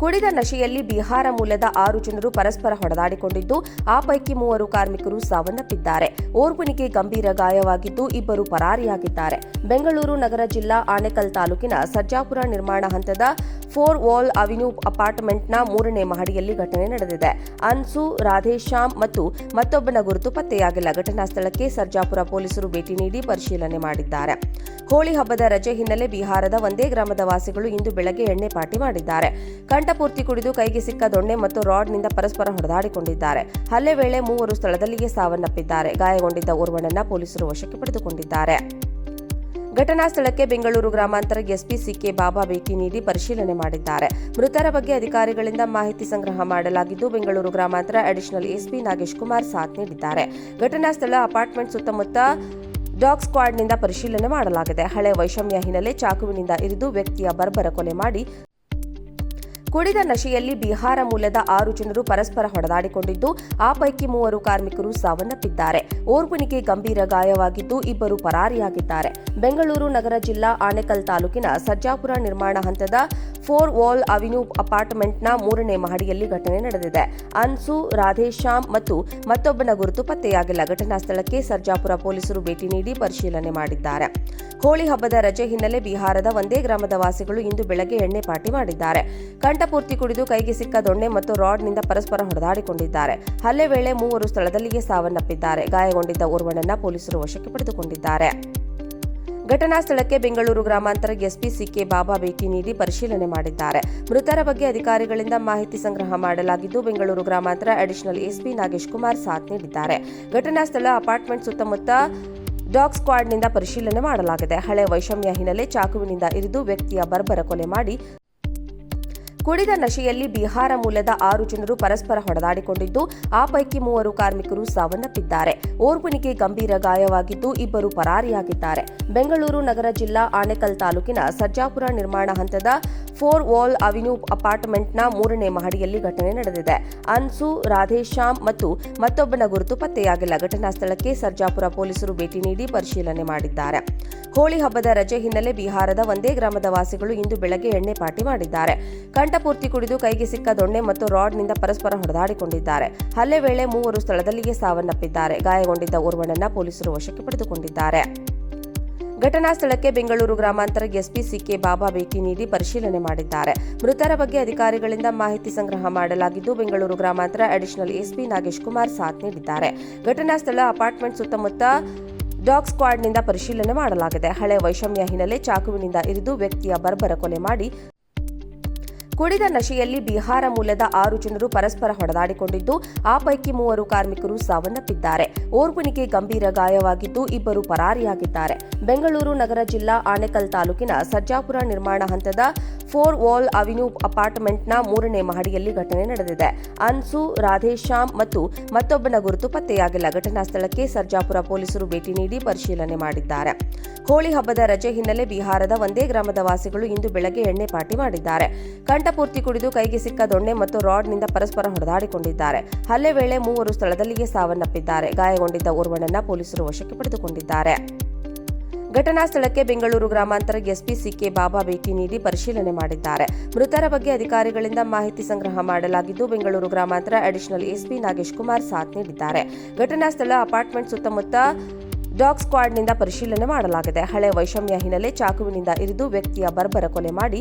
ಕುಡಿದ ನಶೆಯಲ್ಲಿ ಬಿಹಾರ ಮೂಲದ ಆರು ಜನರು ಪರಸ್ಪರ ಹೊಡೆದಾಡಿಕೊಂಡಿದ್ದು, ಆ ಪೈಕಿ ಮೂವರು ಕಾರ್ಮಿಕರು ಸಾವನ್ನಪ್ಪಿದ್ದಾರೆ. ಓರ್ವನಿಗೆ ಗಂಭೀರ ಗಾಯವಾಗಿದ್ದು, ಇಬ್ಬರು ಪರಾರಿಯಾಗಿದ್ದಾರೆ. ಬೆಂಗಳೂರು ನಗರ ಜಿಲ್ಲಾ ಆನೇಕಲ್ ತಾಲೂಕಿನ ಸರ್ಜಾಪುರ ನಿರ್ಮಾಣ ಹಂತದ ಫೋರ್ ವಾಲ್ ಅವಿನ್ಯೂ ಅಪಾರ್ಟ್ಮೆಂಟ್ನ ಮೂರನೇ ಮಹಡಿಯಲ್ಲಿ ಘಟನೆ ನಡೆದಿದೆ. ಅನ್ಸು, ರಾಧೇಶ್ಯಾಮ್ ಮತ್ತು ಮತ್ತೊಬ್ಬನ ಗುರುತು ಪತ್ತೆಯಾಗಿಲ್ಲ. ಘಟನಾ ಸ್ಥಳಕ್ಕೆ ಸರ್ಜಾಪುರ ಪೊಲೀಸರು ಭೇಟಿ ನೀಡಿ ಪರಿಶೀಲನೆ ಮಾಡಿದ್ದಾರೆ. ಹೋಳಿ ಹಬ್ಬದ ರಜೆ ಹಿನ್ನೆಲೆ ಬಿಹಾರದ ಒಂದೇ ಗ್ರಾಮದ ವಾಸಿಗಳು ಇಂದು ಬೆಳಗ್ಗೆ ಎಣ್ಣೆ ಪಾಟಿ ಮಾಡಿದ್ದಾರೆ. ಕಂಠಪೂರ್ತಿ ಕುಡಿದು ಕೈಗೆ ಸಿಕ್ಕ ದೊಣ್ಣೆ ಮತ್ತು ರಾಡ್ನಿಂದ ಪರಸ್ಪರ ಹೊಡೆದಾಡಿಕೊಂಡಿದ್ದಾರೆ. ಹಲ್ಲೆ ವೇಳೆ ಮೂವರು ಸ್ಥಳದಲ್ಲಿಯೇ ಸಾವನ್ನಪ್ಪಿದ್ದಾರೆ. ಗಾಯಗೊಂಡಿದ್ದ ಓರ್ವನನ್ನ ಪೊಲೀಸರು ವಶಕ್ಕೆ ಪಡೆದುಕೊಂಡಿದ್ದಾರೆ. ಘಟನಾ ಸ್ಥಳಕ್ಕೆ ಬೆಂಗಳೂರು ಗ್ರಾಮಾಂತರ ಎಸ್ಪಿ ಸಿಕೆ ಬಾಬಾ ಭೇಟಿ ನೀಡಿ ಪರಿಶೀಲನೆ ಮಾಡಿದ್ದಾರೆ. ಮೃತರ ಬಗ್ಗೆ ಅಧಿಕಾರಿಗಳಿಂದ ಮಾಹಿತಿ ಸಂಗ್ರಹ ಮಾಡಲಾಗಿದ್ದು, ಬೆಂಗಳೂರು ಗ್ರಾಮಾಂತರ ಅಡಿಷನಲ್ ಎಸ್ಪಿ ನಾಗೇಶ್ ಕುಮಾರ್ ಸಾಥ್ ನೀಡಿದ್ದಾರೆ. ಘಟನಾ ಸ್ಥಳ, ಅಪಾರ್ಟ್ಮೆಂಟ್ ಸುತ್ತಮುತ್ತ ಡಾಗ್ ಸ್ಕ್ವಾಡ್ನಿಂದ ಪರಿಶೀಲನೆ ಮಾಡಲಾಗಿದೆ. ಹಳೆ ವೈಷಮ್ಯ ಹಿನ್ನೆಲೆ ಚಾಕುವಿನಿಂದ ಇರಿದು ವ್ಯಕ್ತಿಯ ಬರ್ಬರ ಕೊಲೆ ಮಾಡಿ ಕುಡಿದ ನಶೆಯಲ್ಲಿ ಬಿಹಾರ ಮೂಲದ ಆರು ಜನರು ಪರಸ್ಪರ ಹೊಡೆದಾಡಿಕೊಂಡಿದ್ದು, ಆ ಪೈಕಿ ಮೂವರು ಕಾರ್ಮಿಕರು ಸಾವನ್ನಪ್ಪಿದ್ದಾರೆ. ಓರ್ವನಿಗೆ ಗಂಭೀರ ಗಾಯವಾಗಿದ್ದು, ಇಬ್ಬರು ಪರಾರಿಯಾಗಿದ್ದಾರೆ. ಬೆಂಗಳೂರು ನಗರ ಜಿಲ್ಲಾ ಆನೇಕಲ್ ತಾಲೂಕಿನ ಸರ್ಜಾಪುರ ನಿರ್ಮಾಣ ಹಂತದ ಫೋರ್ ವಾಲ್ ಅವಿನ್ಯೂ ಅಪಾರ್ಟ್ಮೆಂಟ್ನ ಮೂರನೇ ಮಹಡಿಯಲ್ಲಿ ಘಟನೆ ನಡೆದಿದೆ. ಅನ್ಸು, ರಾಧೇಶ್ಯಾಮ್ ಮತ್ತು ಮತ್ತೊಬ್ಬನ ಗುರುತು ಪತ್ತೆಯಾಗಿಲ್ಲ. ಘಟನಾ ಸ್ಥಳಕ್ಕೆ ಸರ್ಜಾಪುರ ಪೊಲೀಸರು ಭೇಟಿ ನೀಡಿ ಪರಿಶೀಲನೆ ಮಾಡಿದ್ದಾರೆ. ಹೋಳಿ ಹಬ್ಬದ ರಜೆ ಹಿನ್ನೆಲೆ ಬಿಹಾರದ ಒಂದೇ ಗ್ರಾಮದ ವಾಸಿಗಳು ಇಂದು ಬೆಳಗ್ಗೆ ಎಣ್ಣೆ ಪಾಟಿ ಮಾಡಿದ್ದಾರೆ. ಕಂಠಪೂರ್ತಿ ಕುಡಿದು ಕೈಗೆ ಸಿಕ್ಕ ದೊಣ್ಣೆ ಮತ್ತು ರಾಡ್ನಿಂದ ಪರಸ್ಪರ ಹೊಡೆದಾಡಿಕೊಂಡಿದ್ದಾರೆ. ಹಲ್ಲೆ ವೇಳೆ ಮೂವರು ಸ್ಥಳದಲ್ಲಿಯೇ ಸಾವನ್ನಪ್ಪಿದ್ದಾರೆ. ಗಾಯಗೊಂಡಿದ್ದ ಓರ್ವನನ್ನ ಪೊಲೀಸರು ವಶಕ್ಕೆ ಪಡೆದುಕೊಂಡಿದ್ದಾರೆ. ಘಟನಾ ಸ್ಥಳಕ್ಕೆ ಬೆಂಗಳೂರು ಗ್ರಾಮಾಂತರ ಎಸ್ಪಿ ಸಿಕೆ ಬಾಬಾ ಭೇಟಿ ನೀಡಿ ಪರಿಶೀಲನೆ ಮಾಡಿದ್ದಾರೆ. ಮೃತರ ಬಗ್ಗೆ ಅಧಿಕಾರಿಗಳಿಂದ ಮಾಹಿತಿ ಸಂಗ್ರಹ ಮಾಡಲಾಗಿದ್ದು, ಬೆಂಗಳೂರು ಗ್ರಾಮಾಂತರ ಅಡಿಷನಲ್ ಎಸ್ಪಿ ನಾಗೇಶ್ ಕುಮಾರ್ ಸಾಥ್ ನೀಡಿದ್ದಾರೆ. ಘಟನಾ ಸ್ಥಳ, ಅಪಾರ್ಟ್ಮೆಂಟ್ ಸುತ್ತಮುತ್ತ ಡಾಗ್ ಸ್ಕ್ವಾಡ್ನಿಂದ ಪರಿಶೀಲನೆ ಮಾಡಲಾಗಿದೆ. ಹಳೆ ವೈಷಮ್ಯ ಹಿನ್ನೆಲೆ ಚಾಕುವಿನಿಂದ ಇರಿದು ವ್ಯಕ್ತಿಯ ಬರ್ಬರ ಕೊಲೆ ಮಾಡಿ ಕುಡಿದ ನಶೆಯಲ್ಲಿ ಬಿಹಾರ ಮೂಲದ ಆರು ಜನರು ಪರಸ್ಪರ ಹೊಡೆದಾಡಿಕೊಂಡಿದ್ದು, ಆ ಪೈಕಿ ಮೂವರು ಕಾರ್ಮಿಕರು ಸಾವನ್ನಪ್ಪಿದ್ದಾರೆ. ಓರ್ವನಿಗೆ ಗಂಭೀರ ಗಾಯವಾಗಿದ್ದು, ಇಬ್ಬರು ಪರಾರಿಯಾಗಿದ್ದಾರೆ. ಬೆಂಗಳೂರು ನಗರ ಜಿಲ್ಲಾ ಆನೇಕಲ್ ತಾಲೂಕಿನ ಸರ್ಜಾಪುರ ನಿರ್ಮಾಣ ಹಂತದ ಫೋರ್ ವಾಲ್ ಅವಿನ್ಯೂ ಅಪಾರ್ಟ್ಮೆಂಟ್ನ ಮೂರನೇ ಮಹಡಿಯಲ್ಲಿ ಘಟನೆ ನಡೆದಿದೆ. ಅನ್ಸು, ರಾಧೇಶ್ಯಾಮ್ ಮತ್ತು ಮತ್ತೊಬ್ಬನ ಗುರುತು ಪತ್ತೆಯಾಗಿಲ್ಲ. ಘಟನಾ ಸ್ಥಳಕ್ಕೆ ಸರ್ಜಾಪುರ ಪೊಲೀಸರು ಭೇಟಿ ನೀಡಿ ಪರಿಶೀಲನೆ ಮಾಡಿದ್ದಾರೆ. ಹೋಳಿ ಹಬ್ಬದ ರಜೆ ಹಿನ್ನೆಲೆ ಬಿಹಾರದ ಒಂದೇ ಗ್ರಾಮದ ವಾಸಿಗಳು ಇಂದು ಬೆಳಗ್ಗೆ ಎಣ್ಣೆ ಪಾಟಿ ಮಾಡಿದ್ದಾರೆ. ಕಂಠಪೂರ್ತಿ ಕುಡಿದು ಕೈಗೆ ಸಿಕ್ಕ ದೊಣ್ಣೆ ಮತ್ತು ರಾಡ್ನಿಂದ ಪರಸ್ಪರ ಹೊಡೆದಾಡಿಕೊಂಡಿದ್ದಾರೆ. ಹಲ್ಲೆ ವೇಳೆ ಮೂವರು ಸ್ಥಳದಲ್ಲಿಯೇ ಸಾವನ್ನಪ್ಪಿದ್ದಾರೆ. ಗಾಯಗೊಂಡಿದ್ದ ಓರ್ವನನ್ನ ಪೊಲೀಸರು ವಶಕ್ಕೆ ಪಡೆದುಕೊಂಡಿದ್ದಾರೆ. ಘಟನಾ ಸ್ಥಳಕ್ಕೆ ಬೆಂಗಳೂರು ಗ್ರಾಮಾಂತರ ಎಸ್ಪಿ ಸಿಕೆ ಬಾಬಾ ಭೇಟಿ ನೀಡಿ ಪರಿಶೀಲನೆ ಮಾಡಿದ್ದಾರೆ. ಮೃತರ ಬಗ್ಗೆ ಅಧಿಕಾರಿಗಳಿಂದ ಮಾಹಿತಿ ಸಂಗ್ರಹ ಮಾಡಲಾಗಿದ್ದು, ಬೆಂಗಳೂರು ಗ್ರಾಮಾಂತರ ಅಡಿಷನಲ್ ಎಸ್ಪಿ ನಾಗೇಶ್ ಕುಮಾರ್ ಸಾಥ್ ನೀಡಿದ್ದಾರೆ. ಘಟನಾ ಸ್ಥಳ, ಅಪಾರ್ಟ್ಮೆಂಟ್ ಸುತ್ತಮುತ್ತ ಡಾಗ್ ಸ್ಕ್ವಾಡ್ನಿಂದ ಪರಿಶೀಲನೆ ಮಾಡಲಾಗಿದೆ. ಹಳೆ ವೈಷಮ್ಯ ಹಿನ್ನೆಲೆ ಚಾಕುವಿನಿಂದ ಇರಿದು ವ್ಯಕ್ತಿಯ ಬರ್ಬರ ಕೊಲೆ ಮಾಡಿ ಕುಡಿದ ನಶೆಯಲ್ಲಿ ಬಿಹಾರ ಮೂಲದ ಆರು ಜನರು ಪರಸ್ಪರ ಹೊಡೆದಾಡಿಕೊಂಡಿದ್ದು, ಆ ಪೈಕಿ ಮೂವರು ಕಾರ್ಮಿಕರು ಸಾವನ್ನಪ್ಪಿದ್ದಾರೆ. ಓರ್ವನಿಗೆ ಗಂಭೀರ ಗಾಯವಾಗಿದ್ದು, ಇಬ್ಬರು ಪರಾರಿಯಾಗಿದ್ದಾರೆ. ಬೆಂಗಳೂರು ನಗರ ಜಿಲ್ಲಾ ಆನೇಕಲ್ ತಾಲೂಕಿನ ಸರ್ಜಾಪುರ ನಿರ್ಮಾಣ ಹಂತದ ಫೋರ್ ವಾಲ್ ಅವಿನ್ಯೂ ಅಪಾರ್ಟ್ಮೆಂಟ್ನ ಮೂರನೇ ಮಹಡಿಯಲ್ಲಿ ಘಟನೆ ನಡೆದಿದೆ. ಅನ್ಸು, ರಾಧೇಶ್ಯಾಮ್ ಮತ್ತು ಮತ್ತೊಬ್ಬನ ಗುರುತು ಪತ್ತೆಯಾಗಿಲ್ಲ. ಘಟನಾ ಸ್ಥಳಕ್ಕೆ ಸರ್ಜಾಪುರ ಪೊಲೀಸರು ಭೇಟಿ ನೀಡಿ ಪರಿಶೀಲನೆ ಮಾಡಿದ್ದಾರೆ. ಹೋಳಿ ಹಬ್ಬದ ರಜೆ ಹಿನ್ನೆಲೆ ಬಿಹಾರದ ಒಂದೇ ಗ್ರಾಮದ ವಾಸಿಗಳು ಇಂದು ಬೆಳಗ್ಗೆ ಎಣ್ಣೆ ಪಾಟಿ ಮಾಡಿದ್ದಾರೆ. ಕಂಠಪೂರ್ತಿ ಕುಡಿದು ಕೈಗೆ ಸಿಕ್ಕ ದೊಣ್ಣೆ ಮತ್ತು ರಾಡ್ನಿಂದ ಪರಸ್ಪರ ಹೊಡೆದಾಡಿಕೊಂಡಿದ್ದಾರೆ. ಹಲ್ಲೆ ವೇಳೆ ಮೂವರು ಸ್ಥಳದಲ್ಲಿಯೇ ಸಾವನ್ನಪ್ಪಿದ್ದಾರೆ. ಗಾಯಗೊಂಡಿದ್ದ ಓರ್ವನನ್ನ ಪೊಲೀಸರು ವಶಕ್ಕೆ ಪಡೆದುಕೊಂಡಿದ್ದಾರೆ. ಘಟನಾ ಸ್ಥಳಕ್ಕೆ ಬೆಂಗಳೂರು ಗ್ರಾಮಾಂತರ ಎಸ್ಪಿ ಸಿಕೆ ಬಾಬಾ ಭೇಟಿ ನೀಡಿ ಪರಿಶೀಲನೆ ಮಾಡಿದ್ದಾರೆ. ಮೃತರ ಬಗ್ಗೆ ಅಧಿಕಾರಿಗಳಿಂದ ಮಾಹಿತಿ ಸಂಗ್ರಹ ಮಾಡಲಾಗಿದ್ದು, ಬೆಂಗಳೂರು ಗ್ರಾಮಾಂತರ ಅಡಿಷನಲ್ ಎಸ್ಪಿ ನಾಗೇಶ್ ಕುಮಾರ್ ಸಾಥ್ ನೀಡಿದ್ದಾರೆ. ಘಟನಾ ಸ್ಥಳ, ಅಪಾರ್ಟ್ಮೆಂಟ್ ಸುತ್ತಮುತ್ತ ಡಾಗ್ ಸ್ಕ್ವಾಡ್ನಿಂದ ಪರಿಶೀಲನೆ ಮಾಡಲಾಗಿದೆ. ಹಳೆ ವೈಷಮ್ಯ ಹಿನ್ನೆಲೆ ಚಾಕುವಿನಿಂದ ಇರಿದು ವ್ಯಕ್ತಿಯ ಬರ್ಬರ ಕೊಲೆ ಮಾಡಿ